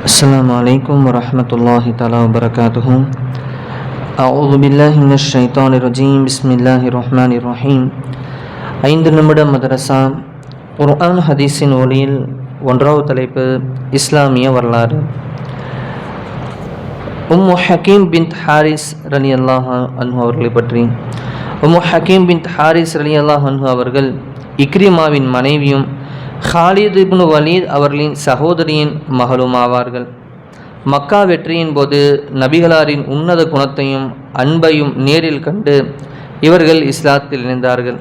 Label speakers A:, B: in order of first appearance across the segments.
A: السلام عليكم ورحمة الله تعالى وبركاته أعوذ بالله من الشيطان الرجيم بسم الله الرحمن الرحيم ஐந்து நிமிடம் மதரசா குர்ஆன் ஹதீஸின் ஒளியில் ஒன்றாவது தலைப்பு இஸ்லாமிய வரலாறு உம்மு ஹக்கீம் பின் ஹாரிஸ் ரலி அல்லாஹ் அன்ஹு அவர்களை பற்றி உம்மு ஹக்கீம் பின் ஹாரிஸ் ரலி அல்லாஹ் அன்ஹு அவர்கள் இக்ரிமாவின் மனைவியும் ஹாலித் இப்னு வலீத் அவர்களின் சகோதரியின் மகளும் ஆவார்கள் மக்கா வெற்றியின் போது நபிகளாரின் உன்னத குணத்தையும் அன்பையும் நேரில் கண்டு இவர்கள் இஸ்லாத்தில் இணைந்தார்கள்.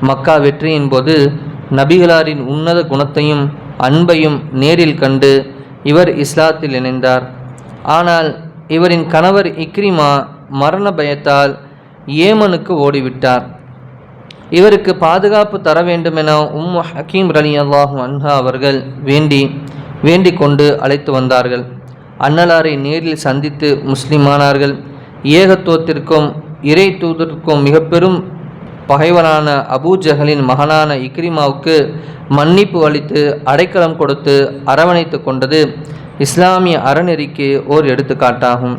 A: மக்கா வெற்றியின் போது நபிகளாரின் உன்னத குணத்தையும் அன்பையும் நேரில் கண்டு இவர் இஸ்லாத்தில் இணைந்தார். ஆனால் இவரின் கணவர் இக்ரிமா மரண பயத்தால் ஏமனுக்கு ஓடிவிட்டார். இவருக்கு பாதுகாப்பு தர வேண்டுமென உம் ஹக்கீம் ரலி அல்லாஹு அன்ஹா அவர்கள் வேண்டி வேண்டிக் கொண்டு அழைத்து வந்தார்கள். அன்னலாரை நேரில் சந்தித்து முஸ்லிமானார்கள். ஏகத்துவத்திற்கும் இறை தூதருக்கும் மிக பெரும் பகைவனான அபூ ஜஹலின் மகனான இக்ரிமாவுக்கு மன்னிப்பு அளித்து அடைக்கலம் கொடுத்து அரவணைத்து கொண்டது இஸ்லாமிய அறநெறிக்கு ஓர் எடுத்துக்காட்டாகும்.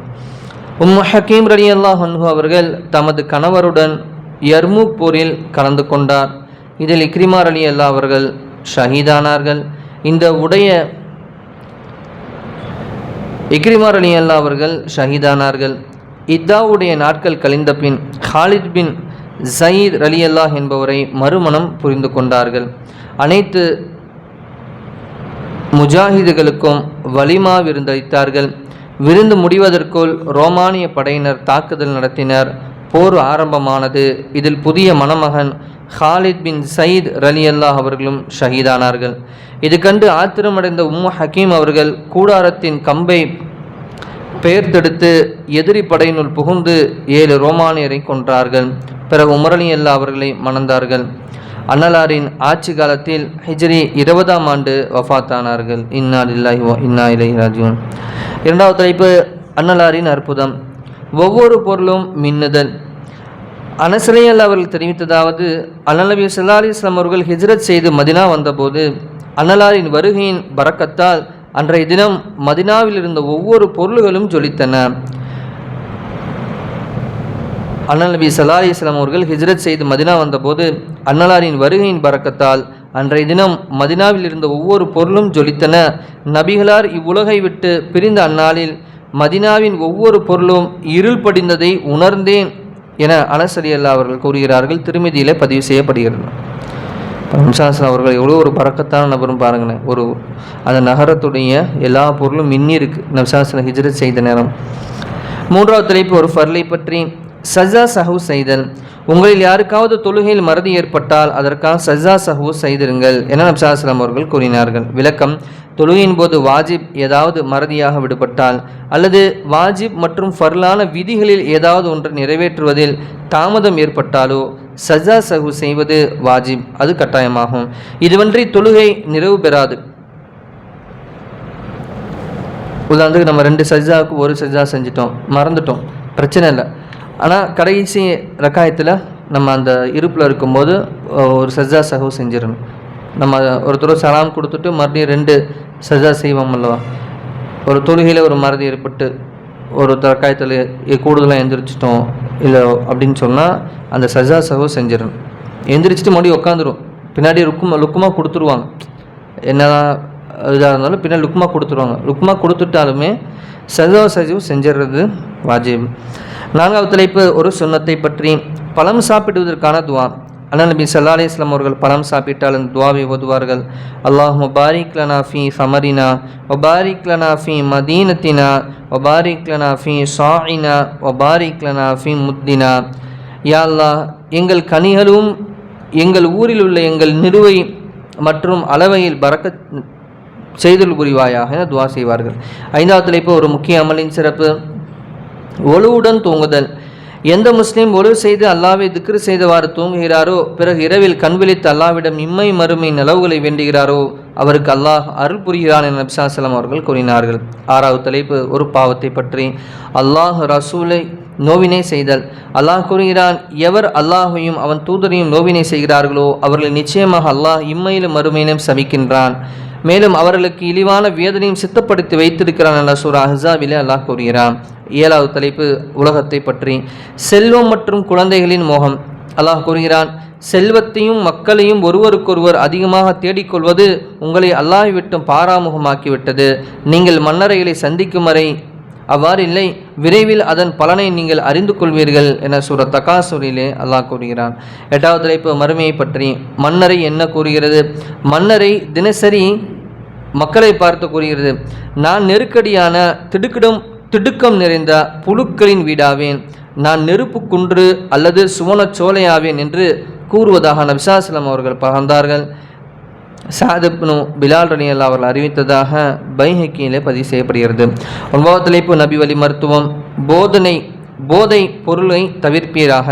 A: உம் ஹக்கீம் ரலி அல்லாஹ் அன்ஹு அவர்கள் தமது கணவருடன் யர்மூக் போரில் கலந்து கொண்டார். இதில் இக்ரிமார் அலி அல்லா அவர்கள் ஷஹீதானார்கள். இந்த உடைய இக்ரிமார் அலி அல்லா அவர்கள் ஷஹீதானார்கள். இத்தாவுடைய நாட்கள் கழிந்த பின் ஹாலித் பின் ஜயீத் அலி அல்லாஹ் என்பவரை மறுமணம் புரிந்து கொண்டார்கள். அனைத்து முஜாஹிதுகளுக்கும் வலிமா விருந்தளித்தார்கள் விருந்து முடிவதற்குள் ரோமானிய படையினர் தாக்குதல் நடத்தினர். போர் ஆரம்பமானது. இதில் புதிய மணமகன் ஹாலித் பின் சயீத் ரலி அல்லாஹ் அவர்களும் ஷஹீதானார்கள். இது கண்டு ஆத்திரமடைந்த உம்மு ஹக்கீம் அவர்கள் கூடாரத்தின் கம்பை பெயர்த்தெடுத்து எதிரி படையினுள் புகுந்து ஏழு ரோமானியரை கொன்றார்கள். பிறகு உமரலி அல்லா அவர்களை மணந்தார்கள். அன்னலாரின் ஆட்சி காலத்தில் ஹிஜ்ரி இருபதாம் ஆண்டு வஃத்தானார்கள். இன்னா இல்லாஹி இன்னா இலை ராஜீவன் இரண்டாவது தலைப்பு அன்னலாரின் அற்புதம். ஒவ்வொரு பொருளும் மின்னுதல். அனசலையல் அவர்கள் தெரிவித்ததாவது அனலபி சல்லா அலி இஸ்லாம் அவர்கள் ஹிஜ்ரத் செய்து மதினா வந்தபோது அன்னலாரின் வருகையின் பறக்கத்தால் அன்றைய தினம் மதினாவில் இருந்த ஒவ்வொரு பொருள்களும் ஜொலித்தன. அண்ணல் நபி சல்லா அலி இஸ்லாம் அவர்கள் ஹிஜ்ரத் செய்து மதினா வந்தபோது அன்னலாரின் வருகையின் பறக்கத்தால் அன்றைய தினம் மதினாவில் இருந்த ஒவ்வொரு பொருளும் ஜொலித்தன. நபிகளார் இவ்வுலகை விட்டு பிரிந்த அந்நாளில் மதினாவின் ஒவ்வொரு பொருளும் இருள் படிந்ததை உணர்ந்தேன். என அனசரி அல்லா அவர்கள் கூறுகிறார்கள் திருமதியிலே பதிவு செய்யப்படுகிறது. ஹம்சாசன் அவர்கள் எவ்வளோ ஒரு பறக்கத்தான நபரும் பாருங்களேன். ஒரு அந்த நகரத்துடைய எல்லா பொருளும் மின்னி இருக்கு. நம்சாசன ஹிஜ்ரத் செய்த நேரம். மூன்றாவது தலைப்பு ஒரு ஃபர்லை பற்றி சஜா சஹு செய்தல். உங்களில் யாருக்காவது தொழுகையில் மறதி ஏற்பட்டால் அதற்காக சஜா சஹூ செய்திருங்கள் என நப்சாஸ்லாம் அவர்கள் கூறினார்கள். விளக்கம் தொழுகையின் போது வாஜிப் ஏதாவது மறதியாக விடுபட்டால் அல்லது வாஜிப் மற்றும் ஃபர்லான விதிகளில் ஏதாவது ஒன்று நிறைவேற்றுவதில் தாமதம் ஏற்பட்டாலோ சஜா சஹு செய்வது வாஜிப் அது கட்டாயமாகும். இதுவன்றி தொழுகை நிறைவு பெறாது. உதாரணத்துக்கு நம்ம ரெண்டு சஜாவுக்கு ஒரு சஜா செஞ்சிட்டோம் மறந்துட்டோம். பிரச்சனை இல்லை. ஆனால் கடைசி ரக்காயத்தில் நம்ம அந்த இருப்பில் இருக்கும்போது ஒரு சஜா சஹு செஞ்சிடணும் நம்ம ஒருத்தர் சலாம் கொடுத்துட்டு மறுபடியும் ரெண்டு சஜா செய்வோம் அல்லவா? ஒரு தொழுகையில் ஒரு மறதி ஏற்பட்டு ஒரு தற்காயத்தில் கூடுதலாக எந்திரிச்சிட்டோம் இல்லை அப்படின்னு சொன்னால் அந்த சஜா சகோ செஞ்சிடணும் எந்திரிச்சிட்டு மறுபடியும் உட்காந்துரும் பின்னாடி லுக்குமா லுக்குமாக கொடுத்துருவாங்க. என்னதான் இதாக இருந்தாலும் பின்னாடி லுக்குமா கொடுத்துருவாங்க. லுக்குமா கொடுத்துட்டாலுமே சஜா சஜிவு செஞ்சிடுறது வாஜிப். நான்காவது தலைப்பு ஒரு சுண்ணத்தை பற்றி. பழம் சாப்பிடுவதற்கான துவா. அண்ணன் நபி சல்லா அலி இஸ்லாம் அவர்கள் பழம் சாப்பிட்டால் அந்த துவாவை ஓதுவார்கள். அல்லாஹ் முபாரிக் லனாஃபி சமரினா ஒபாரிக் லனாஃபி மதீனத்தினா ஒபாரிக் லனாஃபி சாயினா ஒபாரிக் லனாஃபி முத்தினா. யா அல்லா எங்கள் கனிகளும் எங்கள் ஊரில் உள்ள எங்கள் நிறுவை மற்றும் அளவையில் பறக்க செய்தல் புரிவாயாக என துவா செய்வார்கள். ஐந்தாவது தலைப்பு ஒரு முக்கிய அமலின் சிறப்பு. ஒழுவுடன் தூங்குதல். எந்த முஸ்லீம் ஒழு செய்து அல்லாவை திக்ரு செய்தவாறு தூங்குகிறாரோ பிறகு இரவில் கண்விழித்து அல்லாவிடம் இம்மை மறுமை நிலவுகளை வேண்டுகிறாரோ அவருக்கு அல்லாஹ் அருள் புரிகிறான் என நபிசாசலம் அவர்கள் கூறினார்கள். ஆறாவது தலைப்பு ஒரு பாவத்தை பற்றி. அல்லாஹ் ரசூலை நோவினை செய்தல். அல்லாஹ் கூறுகிறான் எவர் அல்லாஹையும் அவன் தூதரையும் நோவினை செய்கிறார்களோ அவர்களை நிச்சயமாக அல்லாஹ் இம்மையிலும் மறுமையிலும் சமிக்கின்றான் மேலும் அவர்களுக்கு இழிவான வேதனையும் சித்தப்படுத்தி வைத்திருக்கிறான் அல்ல சூரா ஹசாவிலே அல்லாஹ் கூறுகிறான். ஏழாவது தலைப்பு உலகத்தை பற்றி. செல்வம் மற்றும் குழந்தைகளின் மோகம். அல்லாஹ் கூறுகிறான் செல்வத்தையும் மக்களையும் ஒருவருக்கொருவர் அதிகமாக தேடிக்கொள்வது உங்களை அல்லாஹ் விட்டும் பாராமுகமாக்கிவிட்டது. நீங்கள் மன்னரைகளை சந்திக்கும் வரை அவ்வாறு இல்லை விரைவில் அதன் பலனை நீங்கள் அறிந்து கொள்வீர்கள் என சூர தகாசூரிலே அல்லாஹ் கூறுகிறான். எட்டாவது தலைப்பு மறுமையை பற்றி. மன்னரை என்ன கூறுகிறது? மன்னரை தினசரி மக்களை பார்த்து கூறுகிறது. நான் நெருக்கடியான திடுக்கிடும் திடுக்கம் நிறைந்த புழுக்களின் வீடாவேன். நான் நெருப்பு குன்று அல்லது சுவனச் சோலையாவேன் என்று கூறுவதாக நபிசாஸ்லம் அவர்கள் பகர்ந்தார்கள். சாதப்னு பிலால் ரலி அல்லா அவர்கள் அறிவித்ததாக பைஹக்கியிலே பதிவு செய்யப்படுகிறது. ஒன்பதாவது தலைப்பு நபி வழி மருத்துவம். போதனை போதை பொருளை தவிர்ப்பீராக.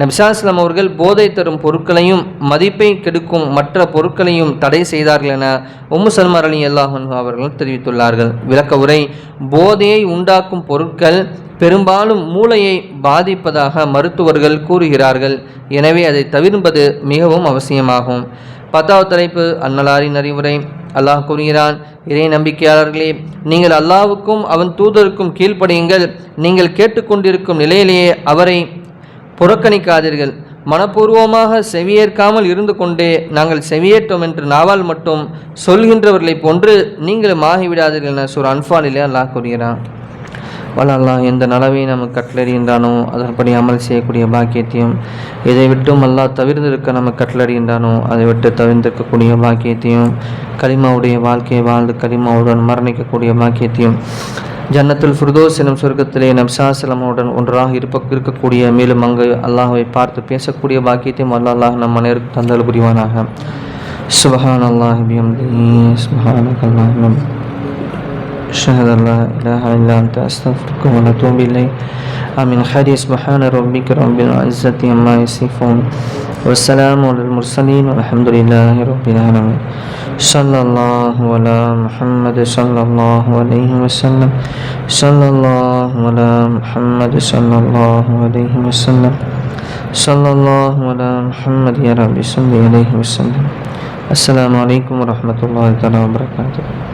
A: நபிசாஸ்லாம் அவர்கள் போதை தரும் பொருட்களையும் மதிப்பை கெடுக்கும் மற்ற பொருட்களையும் தடை செய்தார்கள் என உம்மு சல்மார் அலி அல்லாஹன் அவர்கள் தெரிவித்துள்ளார்கள். விளக்க உரை போதையை உண்டாக்கும் பொருட்கள் பெரும்பாலும் மூளையை பாதிப்பதாக மருத்துவர்கள் கூறுகிறார்கள். எனவே அதை தவிர்ப்பது மிகவும் அவசியமாகும். பத்தாவது தலைப்பு அன்னலாரின் அறிவுரை. அல்லாஹ் கூறுகிறான் இறை நம்பிக்கையாளர்களே நீங்கள் அல்லாவுக்கும் அவன் தூதருக்கும் கீழ்ப்படியுங்கள். நீங்கள் கேட்டுக்கொண்டிருக்கும் நிலையிலேயே அவரை புறக்கணிக்காதீர்கள். மனப்பூர்வமாக செவியேற்காமல் இருந்து கொண்டே நாங்கள் செவியேற்றோம் என்று நாவால் மட்டும் சொல்கின்றவர்களைப் போன்று நீங்களும் ஆகிவிடாதீர்கள் என சுர் அன்பாலிலே அல்லாஹ் கூறுகிறான். வளல்லா எந்த நலவை நமக்கு கட்டளறிகின்றானோ அதன்படி அமல் செய்யக்கூடிய பாக்கியத்தையும் இதை விட்டும் அல்லாஹ் தவிர்ந்திருக்க நமக்கு கட்டளறிகின்றானோ அதை விட்டு தவிர்ந்திருக்கக்கூடிய பாக்கியத்தையும் கலிமாவுடைய வாழ்க்கையை வாழ்ந்து கலிமாவுடன் மரணிக்கக்கூடிய பாக்கியத்தையும் ஜன்னத்துல் ஃபுர்தோஸ் எனும் சொர்க்கத்திலே நம்சாசலமுடன் ஒன்றாக இருப்ப இருக்கக்கூடிய மேலும் அங்கு அல்லாஹ்வை பார்த்து பேசக்கூடிய பாக்கியத்தையும் அல்லா அல்லாஹ் நம் அனைவருக்கு தந்தல் புரிவானாக. சுபஹான் அல்லாஹ் சுபஹான أشهد أن لا إله إلا أنت أستغفرك ونتوب إليك. آمين. خير سبحان ربك رب العزة عما يصفون. والسلام على المرسلين والحمد لله رب العالمين. صلى الله على محمد صلى الله عليه وسلم. صلى الله على محمد صلى الله عليه وسلم. صلى الله على محمد يا رب صل عليه وسلم. السلام عليكم ورحمة الله تعالى وبركاته.